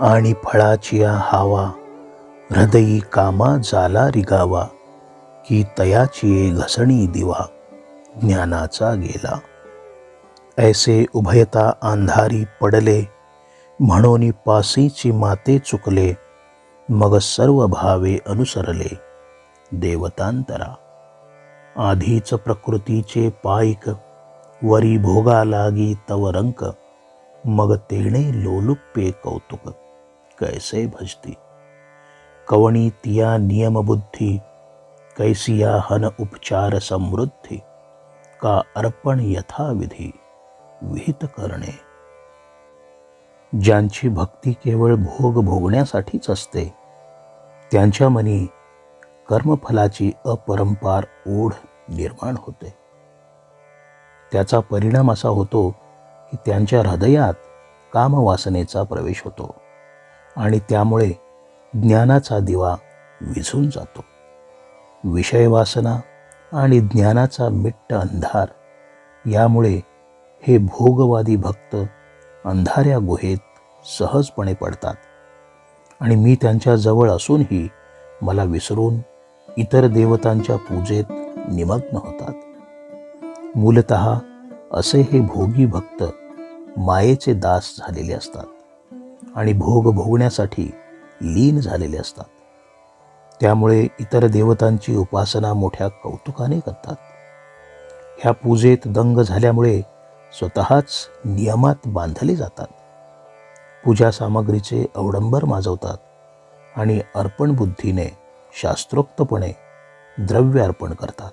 आणि फळाचिया हावा. हृदयी कामा जाला रिगावा की तयाची घसणी दिवा ज्ञानाचा गेला. ऐसे उभयता अंधारी पडले म्हणून पासीची माते चुकले मग सर्व भावे अनुसरले देवतांतरा. आधीच प्रकृतीचे पायक वरी भोगा लागी तव रंक मग तेणे लोलुप्पे कौतुक. कैसे भजती। कवणी तिया नियमबुद्धी कैसिया हन उपचार समृद्धी का अर्पण यथाविधी विहित करणे। ज्यांची भक्ती केवळ भोग भोगण्यासाठीच असते त्यांच्या मनी कर्मफलाची अपरंपार ओढ निर्माण होते। त्याचा परिणाम असा होतो की त्यांच्या हृदयात कामवासनेचा प्रवेश होतो। आणि त्यामुळे ज्ञानाचा दिवा विझून जातो. विषयवासना आणि ज्ञानाचा मिट्ट अंधार यामुळे हे भोगवादी भक्त अंधाऱ्या गुहेत सहजपणे पडतात. आणि मी त्यांच्या जवळ असूनही मला विसरून इतर देवतांच्या पूजेत निमग्न होतात. मूलत असे हे भोगी भक्त मायेचे दास झालेले असतात. आणि भोग भोगण्यासाठी लीन झालेले असतात. त्यामुळे इतर देवतांची उपासना मोठ्या कौतुकाने करतात. ह्या पूजेत दंग झाल्यामुळे स्वतःच नियमात बांधले जातात. पूजा सामग्रीचे अवडंबर माजवतात आणि अर्पण बुद्धीने शास्त्रोक्तपणे द्रव्य अर्पण करतात.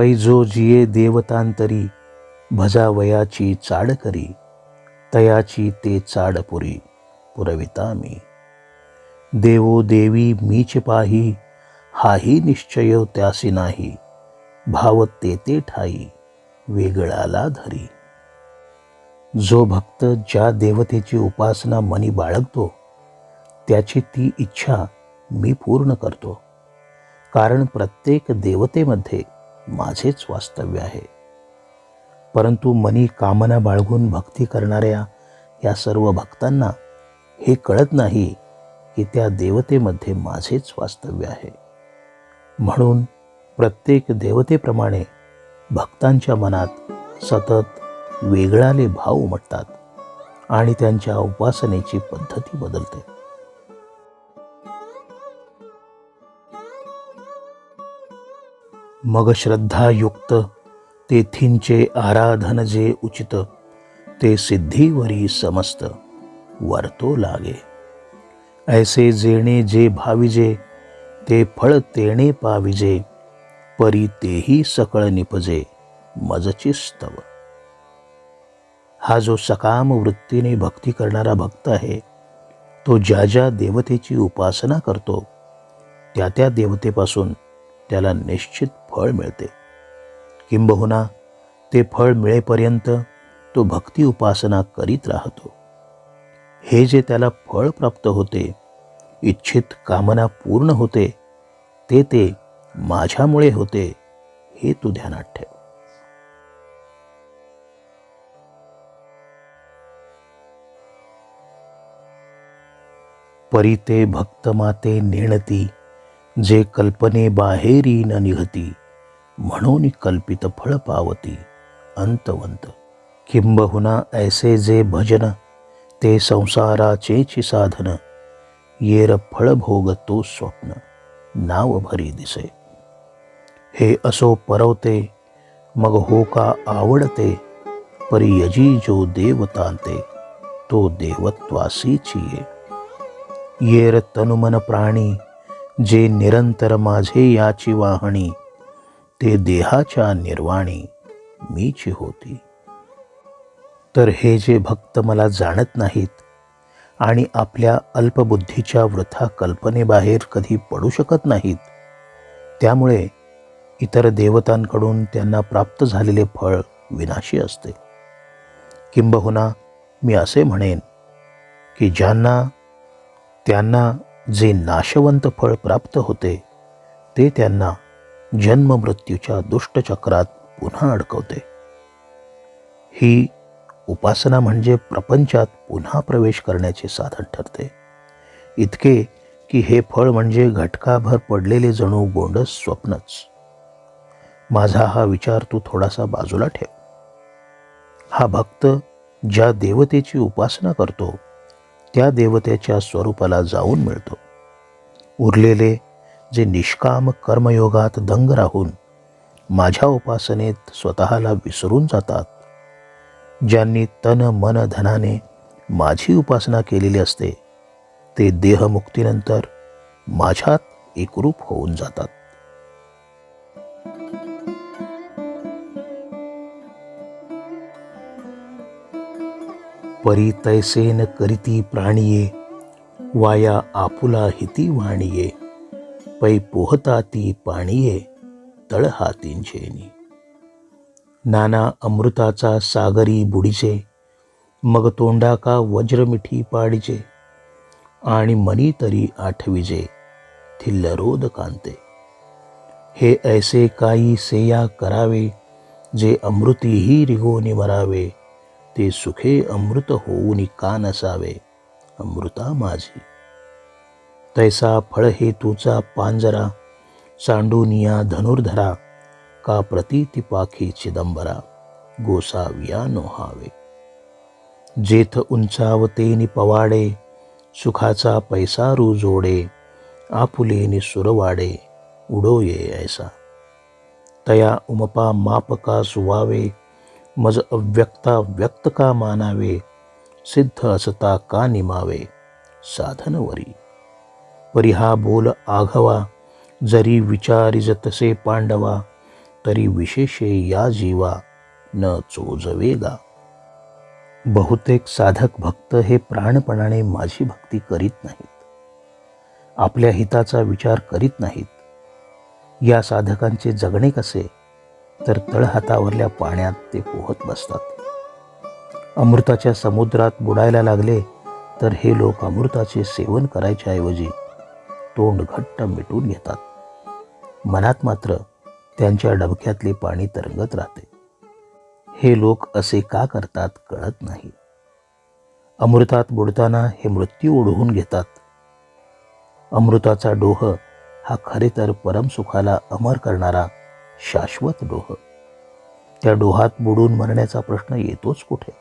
पैजो जिये देवतांतरी भजावयाची चाड करी तयाची ते चाडपुरी पुरविता मी. देवो देवी मीच पाही हाही निश्चय त्यासी नाही भाव ते ते ठाई वेगळाला धरी. जो भक्त ज्या देवतेची उपासना मनी बाळगतो त्याची ती इच्छा मी पूर्ण करतो. कारण प्रत्येक देवतेमध्ये माझेच वास्तव्य आहे. परंतु मनी कामना बाळगून भक्ती करणाऱ्या या सर्व भक्तांना हे कळत नाही की त्या देवतेमध्ये माझेच वास्तव्य आहे. म्हणून प्रत्येक देवतेप्रमाणे भक्तांच्या मनात सतत वेगळाले भाव उमटतात आणि त्यांच्या उपासनेची पद्धती बदलते. मग श्रद्धायुक्त तेथींचे आराधन जे उचित ते सिद्धीवरी समस्त वर्तो लागे. ऐसे जेणे जे भाविजे ते फळ तेणे पाविजे परी तेही सकळ निपजे मजची स्तव. हा जो सकाम वृत्तीने भक्ती करणारा भक्त आहे तो ज्या ज्या देवतेची उपासना करतो त्या त्या देवतेपासून त्याला निश्चित फळ मिळते. किंबहुना ते फळ मिळेपर्यंत तो भक्ती उपासना करीत राहतो. हे जे त्याला फळ प्राप्त होते इच्छित कामना पूर्ण होते ते ते माझ्यामुळे होते हे तू ध्यानात ठेव. परिते भक्तमाते भक्त माते नेणती जे कल्पने बाहेरी न निघती. म्हणून कल्पित फळ पावती. अंतवंत. किंबहुना ऐसे जे भजन ते संसाराचेची साधन. येर फळ भोग तो स्वप्न. नाव भरी दिसे. हे असो परवते मग हो का आवडते? परी यजी जो देवतांते तो देवत्वासीची ये येर तनुमन प्राणी जे निरंतर माझे याची वाहणी ते देहाच्या निर्वाणी मीची होती. तर हे जे भक्त मला जाणत नाहीत आणि आपल्या अल्पबुद्धीच्या वृथा कल्पनेबाहेर कधी पडू शकत नाहीत त्यामुळे इतर देवतांकडून त्यांना प्राप्त झालेले फळ विनाशी असते. किंबहुना मी असे म्हणेन की ज्यांना त्यांना जे नाशवंत फळ प्राप्त होते ते त्यांना जन्ममृत्यूच्या दुष्टचक्रात पुन्हा अडकवते. ही उपासना म्हणजे प्रपंचात पुन्हा प्रवेश करण्याचे साधन ठरते. इतके की हे फळ म्हणजे घटकाभर पडलेले जणू गोंडस स्वप्नच. माझा हा विचार तू थोडासा बाजूला ठेव. हा भक्त ज्या देवतेची उपासना करतो त्या देवतेच्या स्वरूपाला जाऊन मिळतो. उरलेले जे निष्काम कर्मयोगात दंग राहून माझ्या उपासनेत स्वतःला विसरून जातात. ज्यांनी तन मन धनाने माझी उपासना केलेली असते ते देहमुक्तीनंतर माझ्यात एकरूप होऊन जातात. परी तैसेन करीती प्राणिये वाया आपुला हिती वाणिये. पै पोहता ती पाणीये तळ हातींचेनी नाना अमृताचा सागरी बुडीचे मग तोंडा का वज्रमिठी पाडीचे आणि मनी तरी आठविजे थिल्लरोद कांते. हे ऐसे काही सेया करावे जे अमृतीही रिगोनी मरावे ते सुखे अमृत होऊन का नसावे अमृता माझी. तैसा फळ हेतूचा पांजरा सांडूनिया धनुर्धरा का प्रतीती पाखी चिदंबरा गोसाविया नोहावे. जेथ उंचावतेनी पवाडे सुखाचा पैसा जोडे आपुलेनी सुरवाडे उडोये ऐसा. तया उमपा मापका सुवावे मज अव्यक्ता व्यक्त का मानावे सिद्ध असता का निमावे साधनवरी. परी हा बोल आघवा जरी विचारिज तसे पांडवा तरी विशेषे या जीवा न चोजवेगा. बहुतेक साधक भक्त हे प्राणपणाने माझी भक्ती करीत नाहीत. आपल्या हिताचा विचार करीत नाहीत. या साधकांचे जगणे कसे तर तळहातावरल्या पाण्यात ते पोहत बसतात. अमृताच्या समुद्रात बुडायला लागले तर हे लोक अमृताचे सेवन करायच्या ऐवजी तोंड घट्ट मिटून घेतात. मनात मात्र त्यांच्या डबक्यातले पाणी तरंगत राहते. हे लोक असे का करतात कळत नाही. अमृतात बुडताना हे मृत्यू ओढवून घेतात. अमृताचा डोह हा खरे तर परमसुखाला अमर करणारा शाश्वत डोह. त्या डोहात बुडून मरण्याचा प्रश्न येतोच कुठे?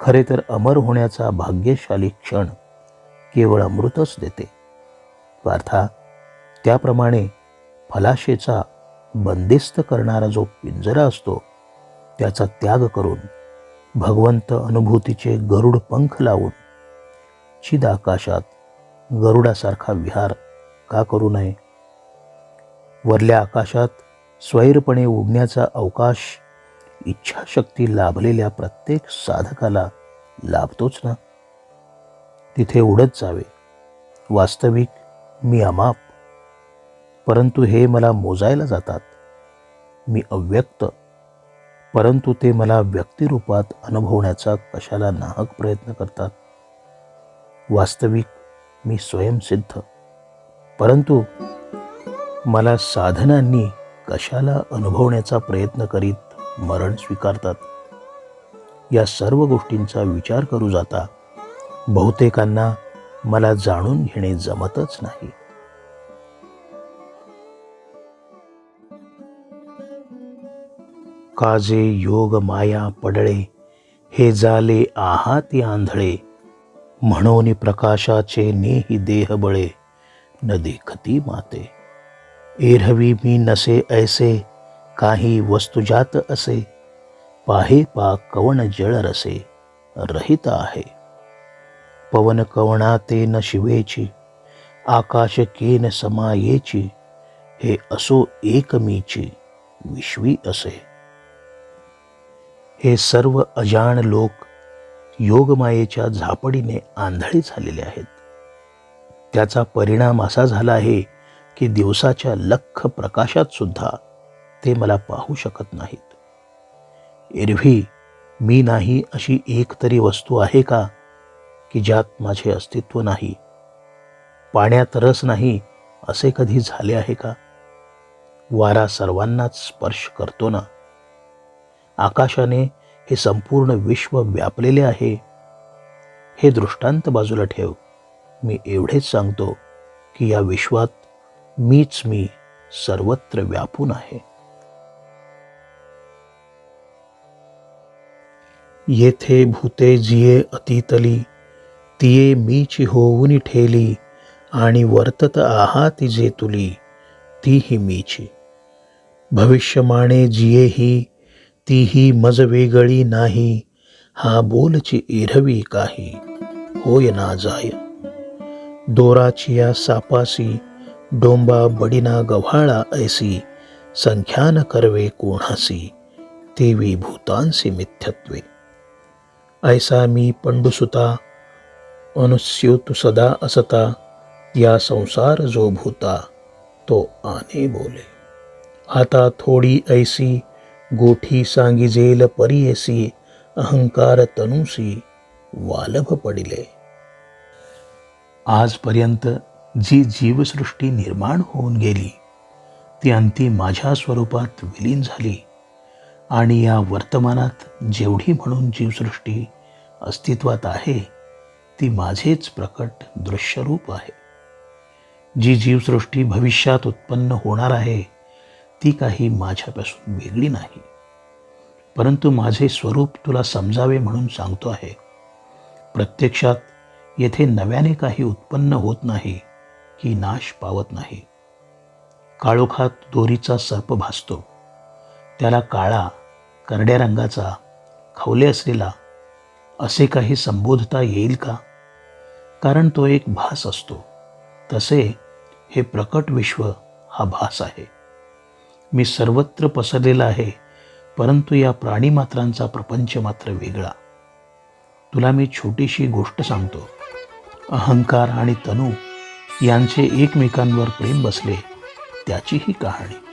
खरे तर अमर होण्याचा भाग्यशाली क्षण केवळ अमृतच देते. पार्था त्याप्रमाणे फलाशेचा बंदिस्त करणारा जो पिंजरा असतो त्याचा त्याग करून भगवंत अनुभूतीचे गरुड पंख लावून चिद आकाशात गरुडासारखा विहार का करू नये? वरल्या आकाशात स्वैरपणे उडण्याचा अवकाश इच्छाशक्ती लाभलेल्या प्रत्येक साधकाला लाभतोच ना? तिथे उडत जावे. वास्तविक मी अमाप. परंतु हे मला मोजायला जातात. मी अव्यक्त. परंतु ते मला व्यक्तिरूपात अनुभवण्याचा कशाला नाहक प्रयत्न करतात. वास्तविक मी स्वयंसिद्ध. परंतु मला साधनांनी कशाला अनुभवण्याचा प्रयत्न करीत मरण स्वीकारतात? या सर्व गोष्टींचा विचार करू जाता बहुतेकांना मला जाणून घेणे जमतच नाही. काजे योग माया पडळे हे जाले आहाती आंधळे म्हणून प्रकाशाचे नेही देह बळे न देखती माते. एरहवी मी नसे ऐसे काही वस्तुजात असे पाहे पा कवण जळ रसे रहित आहे. पवन कवणा न शिवेची आकाश केन समायेची हे असो एकमीची विश्वी असे. हे सर्व अजाण लोक योगमायेच्या झापडीने आंधळे झालेले आहेत. त्याचा परिणाम असा झाला आहे की दिवसाच्या लख प्रकाशात सुद्धा ते मला पाहू शकत नाहीत. एरवी मी नाही अशी एक तरी वस्तू आहे का की ज्यात माझे अस्तित्व नाही पाण्यात रस नाही असे कधी झाले आहे का? वारा सर्वांनाच स्पर्श करतो ना? आकाशाने हे संपूर्ण विश्व व्यापलेले आहे. हे दृष्टांत बाजूला ठेव. मी एवढेच सांगतो की या विश्वात मीच मी सर्वत्र व्यापून आहे. येथे भूते जिये अतितली तिये मीची होऊन ठेली आणि वर्तत आहात जे तुली ती ही मीची. भविष्यमाणे जिये ही तीही मज वेगळी नाही हा बोलची इरवी काही. होय ना जाय. दोराची या सापासी डोंबा बडिना गव्हाळा ऐसी संख्यान करवे कोणासी तेवी भूतांसी मिथ्यत्वे. ऐसा मी पंडुसुता अनुस्युत सदा असता या संसार जो भूता तो आने बोले. आता थोडी ऐसी गोठी सांगिजेल परियसी अहंकार तनुसी वालभ पडिले. आजपर्यंत जी जीवसृष्टी निर्माण होऊन गेली ती अंती माझ्या स्वरूपात विलीन झाली. आणि या वर्तमानात जेवढी म्हणून जीवसृष्टी अस्तित्वात आहे ती माझेच प्रकट दृश्यरूप आहे. जी जीवसृष्टी भविष्यात उत्पन्न होणार आहे ती काही माझ्यापासून वेगळी नाही. परंतु माझे स्वरूप तुला समजावे म्हणून सांगतो आहे. प्रत्यक्षात येथे नव्याने काही उत्पन्न होत नाही की नाश पावत नाही. काळोखात दोरीचा सर्प भासतो. त्याला काळा करड्या रंगाचा खवले असलेला असे काही संबोधता येईल का? कारण तो एक भास असतो. तसे हे प्रकट विश्व हा भास आहे. मी सर्वत्र पसरलेला आहे परंतु या प्राणीमात्रांचा प्रपंच मात्र वेगळा. तुला मी छोटीशी गोष्ट सांगतो. अहंकार आणि तनू यांचे एकमेकांवर प्रेम बसले त्याची ही कहाणी.